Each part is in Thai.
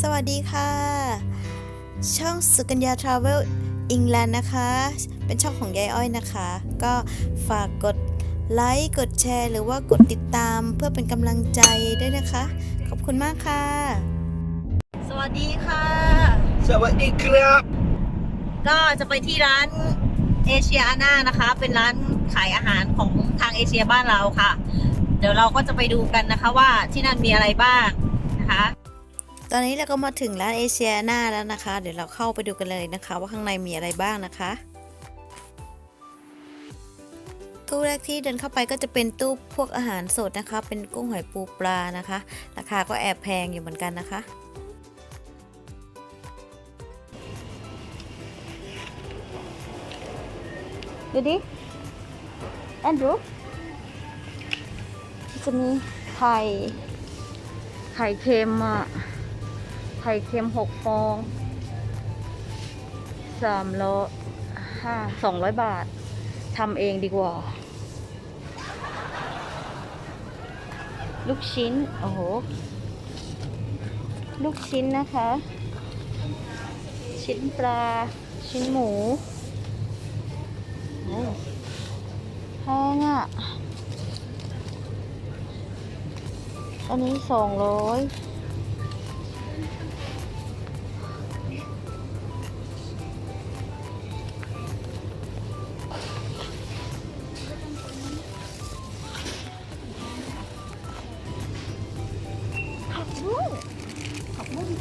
สวัสดีค่ะ ช่องสุกัญญาทราเวลอิงแลนด์นะคะ เป็นช่องของยายอ้อยนะคะ ก็ฝากกดไลค์ กดแชร์ หรือว่ากดติดตามเพื่อเป็นกำลังใจด้วยนะคะ ขอบคุณมากค่ะ สวัสดีค่ะ สวัสดีครับ ก็จะไปที่ร้านเอเชียอาน่านะคะ เป็นร้านขายอาหารของทางเอเชียบ้านเราค่ะ เดี๋ยวเราก็จะไปดูกันนะคะว่าที่นั่นมีอะไรบ้างนะคะ ตอนนี้เราก็มาถึงร้านเอเชียนาแล้วนะคะ เดี๋ยวเราเข้าไปดูกันเลยนะคะ ว่าข้างในมีอะไรบ้างนะคะตู้แรกที่เดินเข้าไปก็จะเป็นตู้พวกอาหารสดนะคะ เป็นกุ้งหอยปูปลานะคะ ราคาก็แอบแพงอยู่เหมือนกันนะคะ ดูดิแอนดรูจะมีไข่ไข่เค็มอะ ไข่เค็มหกฟองสามร้อยห้าสองร้อยบาททำเองดีกว่า ลูกชิ้น โอ้โห ลูกชิ้นนะคะ ชิ้นปลา ชิ้นหมูโอ้แพงอะ อันนี้สองร้อย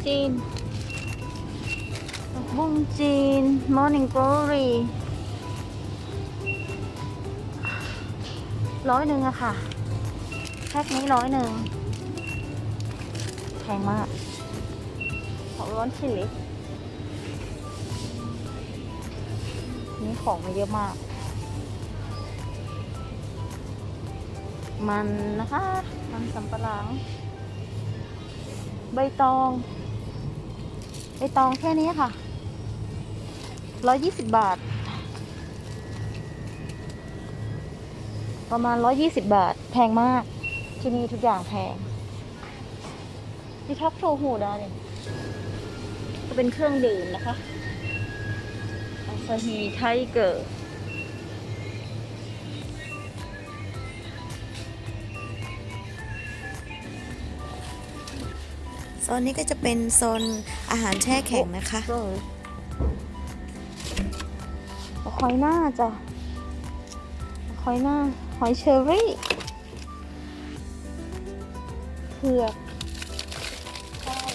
จีนผักบุ้งจีน morning glory ร้อยหนึ่งอะค่ะ แพ็คนี้ร้อยหนึ่งแพงมากของร้อนชิลินี่ของมาเยอะมาก มันนะคะ มันสำปะหลัง ใบตอง ใบตองแค่นี้ค่ะร้อยยี่สิบบาท ประมาณ 120 บาท แพงมาก ที่นี่ทุกอย่างแพง นี่ท็อกโชหูดาเนี่ยก็เป็นเครื่องดื่มนะคะอาซาฮีไทเกอร์ นนี้ก็จะเป็นโซนอาหารแช่แข็งนะคะหอยหน้าจ้ะหอยหน้าหอยเชอรี่เผือกข้าว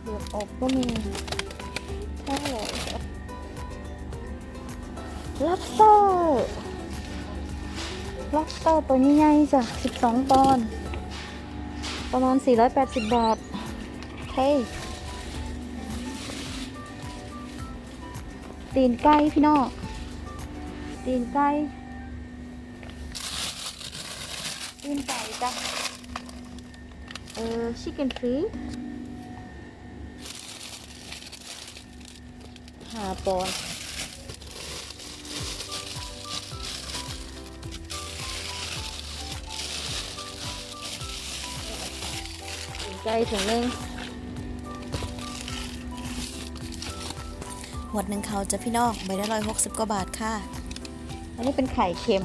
เผือกอบก็มีข้าวลับเตอร์ลับเตอร์ตัวนี้ใหญ่จ้ะ 12 ปอนด์ ประมาณ 480 บาทเฮ้ยตีนไก่พี่น้องตีนไก่ตีนไก่จ้ะเออชิคเก้นฟรีหาปอน ไก่ถุงหนึงหมดหนึ่งเขาจะพี่น้องใบละร้อยหกสิบกว่าบาทค่ะ อันนี้เป็นไข่เค็ม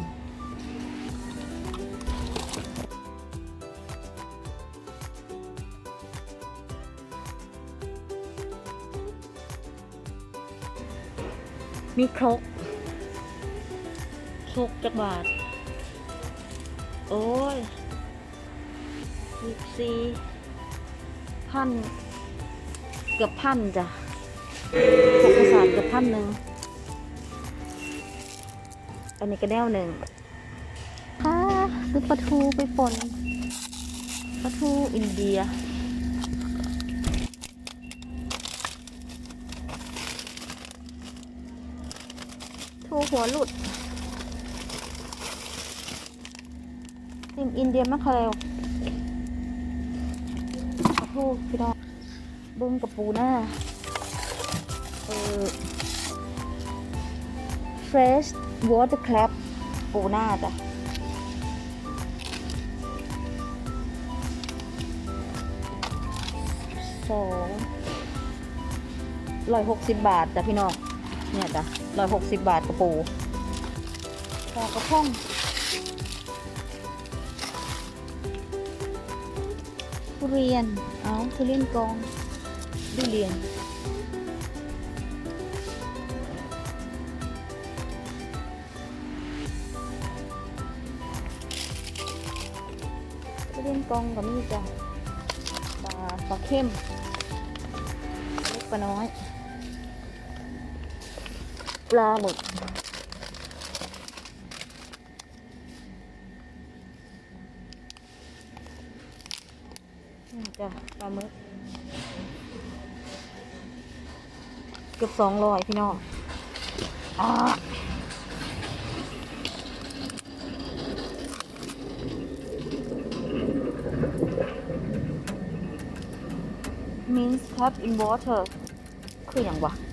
มีครกครกจักบาท โอ้ยยี่สี่ พันเกือบพันจ้ะหกกระสาบเกือบพันหนึ่งอันนี้ก็แนวหนึ่งค่ะซื้อปลาทูไปป่นปลาทูอินเดียทูหัวหลุดอินอินเดียมะคาเรล ทูพี่ดอกบึ้งกับปูหน้าเออ fresh water crab ปูหน้าจ้ะสองร้อยหกสิบบาทจ้ะพี่น้องเนี่ยจ้ะร้อยหกสิบบาทกระปูปลากระพง ทุเรียน เอาทุเรียนกองทุเรียน ทุเรียนกองกับนี่จ้ะปลาปลาเข้มเล็กปลาน้อย ปลาหมึกนี่จ้ะปลาหมึก เกือบสองร้อยพี่น้องอ่ามินส์ tap in water คืออย่างวะ dry anchory นี่คือยางนี่บัวนี่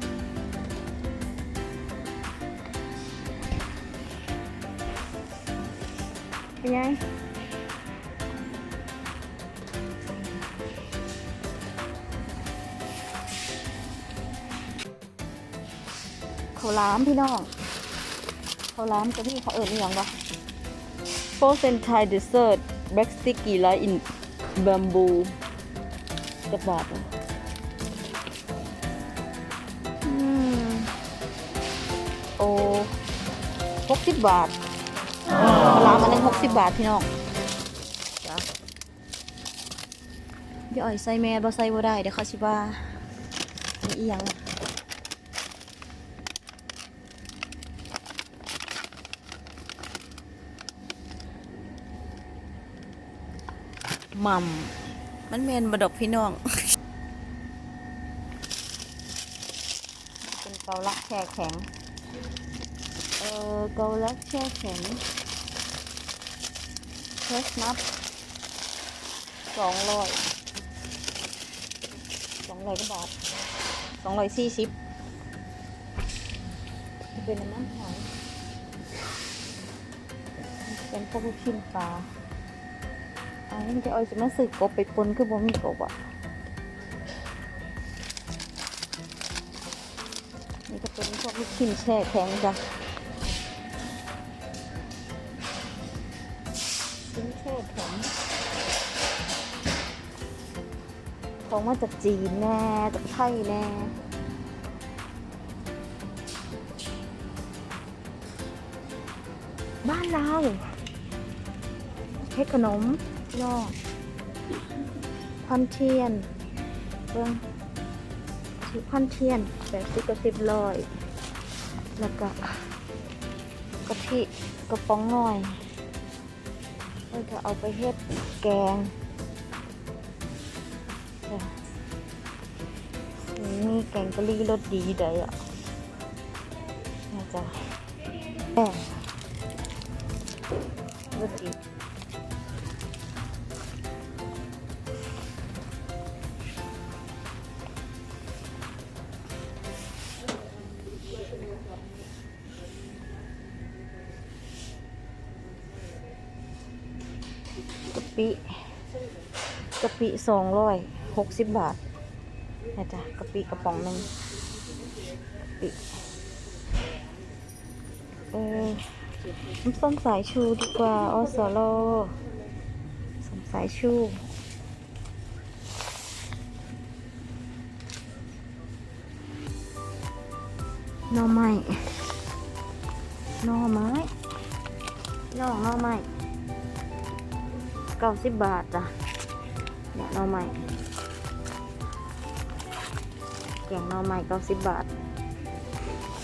เป็นไงเขาล้ามพี่น้องเขาล้ามจะพี่เขาเอิญอย่างวะ Frozen Thai Dessert Black Sticky Light in Bamboo จะบาทโอ้หกสิบบาท ปลาร้ามาหนึ่งหกสิบบาทพี่น้องจ้ะเดี๋ยวอ่อยใส่แม่บ่ใส่บ่ได้เดี๋ยวเขาชิว่ามีอีหยังหม่ำมันเมนบดอกพี่น้อง เป็นเกาลักแช่แข็ง เออเกาลักแช่แข็ง เทสนับสองร้อยสองร้อยก็บาทสองร้อยสี่สิบเป็นน้ำมันหอยเป็นพวกลูกชิ้นปลาอันนี้จะเอาจะมาสึกกบไปปนคือบ่มีกบอะนี่ก็เป็นพวกลูกชิ้นแช่แข็งจ้ะ ของมาจากจีนแน่จากไทยแน่บ้านเราเค้กขนมยอดพันเทียนเบิ้งชื่อพันเทียนแปดสิบกับสิบลอย แล้วก็กะทิกระป๋องหน่อยเราจะเอาไปเฮ็ดแกง จ้ะนี่แกงกะหรี่รสดีได้อะน่าจะแอบรสดีกะปิกะปิสองร้อย หกสิบบาทนะจ๊ะกะปิกระป๋องหนึ่งกะปิเออน้ำส้มสายชูดีกว่าอสโลส้มสายชูหน่อไม้หน่อไม้ย่อหน่อไม้เก้าสิบบาทจ้ะเนี่ยหน่อใหม่แกงหน่อใหม่เก้าสิบบาท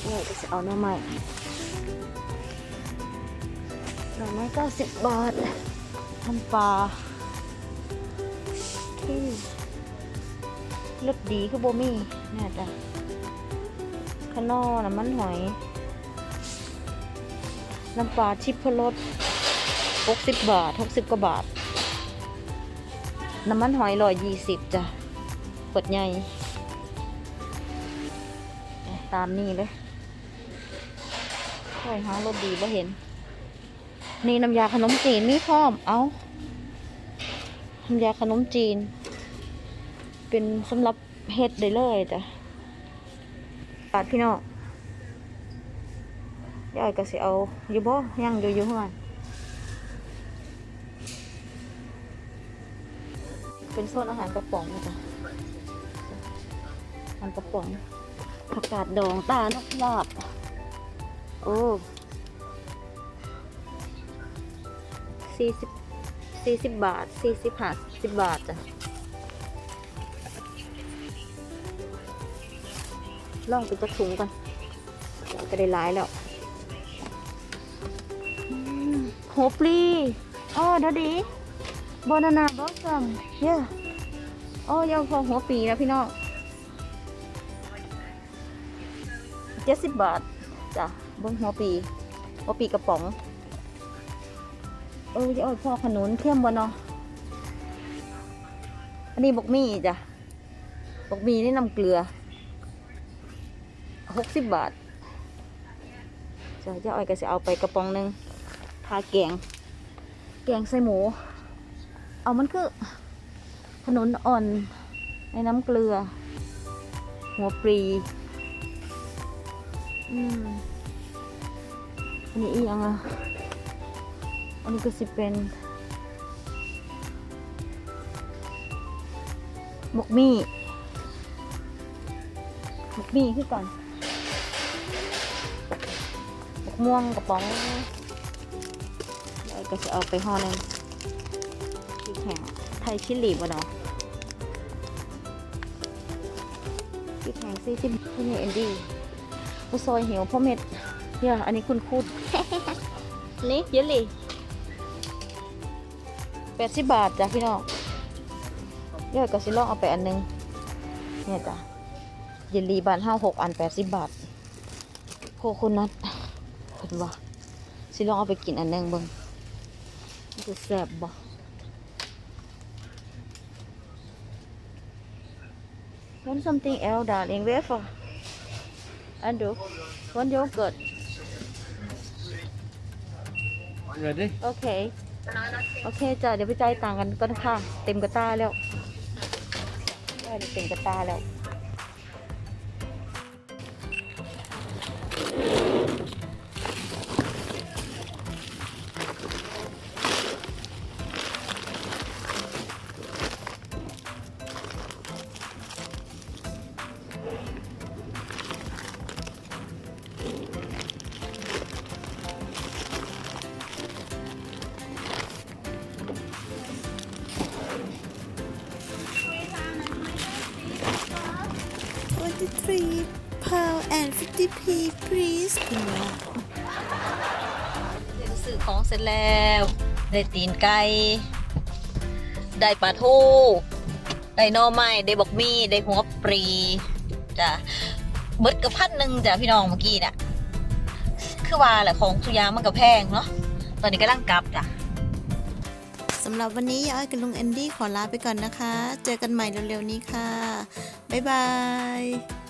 เนี่ยจะเอาหน่อใหม่หน่อไม้เก้าสิบบาทน้ำปลาที่รสดีคือโบมี่เนี่ยจ้ะขนอน้ำมันหอย น้ำปลาชิพรสหกสิบบาทหกสิบกว่าบาท น้ำมันหอยร้อยยี่สิบจ้ะขวดใหญ่ ตามนี่เลยค่อยหารถดีบ่เห็น นี่น้ำยาขนมจีนมีพร้อม เอาน้ำยาขนมจีน เป็นสำหรับเฮ็ดได้เลยจ้ะปาดพี่น้องยายก็สิเอาอยู่บ่ยังอยู่อยู่เฮือนเป็นโซนอาหารกระป๋องนะจ้ะอาหารกระป๋อง ผักกาดดองตาลกลาบโอ้สี่สิบสี่สิบบาทสี่สิบห้าสิบบาทจ้ะลองไปจักถุงกันก็ได้หลายแล้วโฮปลีอ๋อเดี๋ยวดีบานานาบอสซัมเย้อ๋อยังพอหัวปีแล้วพี่น้อง เจ็ดสิบบาทจ้ะเบิ้งหัวปีหัวปีกระป๋อง เออจะเอาพ่อขนุนเข้มบ่เนาะอันนี้บกมี่จ้ะบกมี่นี่น้ำเกลือหกสิบบาทจ้ะเจะเอาก็จะเอาไปกระป๋องหนึ่งทาแกง แกงใส่หมู เอามันคือขนุนอ่อนในน้ำเกลือ หัวปรี อืมอันนี้อีกอย่างอะอันนี้ก็สิเป็นหมกมี่หมกมี่คือก่อนหมกม่วงกระป๋องแล้วก็จะเอาไปห่อหนึงพริกแห้งไทยชิลลี่บ่เนาะพริกแห้งซี่สิบที่นี่เอ็นดี้ กูซอยเหี่ยวพ่อเม็ดเนี่ยอันนี้คุณคูดนี่เยลลี่แปดสิบบาทจ้ะพี่น้องเดี๋ยวก็สิลองเอาไปอันหนึงเนี่ยจ้ะเยลลี่บานห้าหกอันแปดสิบบาทโคโคนัทเพิ่นว่าสิลองเอาไปกินอันหนึงเบิ่งมันจะแซ่บบ่ Want something else darling wafer and do one yogurt Ready? โอเคโอเคจ้ะเดี๋ยวไปจ่ายตังค์กันก่อนค่ะ เต็มกระตาแล้วได้เต็มกระตาแล้ว 50p please คุณหมอเดี๋ยวซื้อของเสร็จแล้ว ได้ตีนไก่ ได้ปลาทูได้หน่อไม้ได้บอกมี่ได้หัวปรีจ้ะเบิดกับพันหนึ่งจ้ะพี่น้องเมื่อกี้น่ะ คือว่าแหละของทุกอยางมันก็แพงเนาะ ตอนนี้ก็ร่างกลับจ้ะสำหรับวันนี้ยายอ้อยกับลุงแอนดี้ขอลาไปก่อนนะคะ เจอกันใหม่เร็วๆนี้ค่ะ บ๊ายบาย